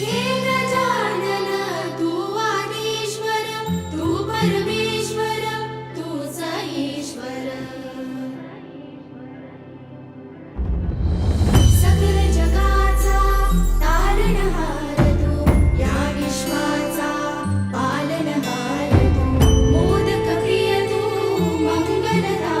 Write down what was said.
हे गजानन तू आनीश्वर तू परमेश्वर तूच आहेश्वर सकल जगाचा पालनहार तू या विश्वाचा पालनहार तू मोदक प्रिय तू भगवंता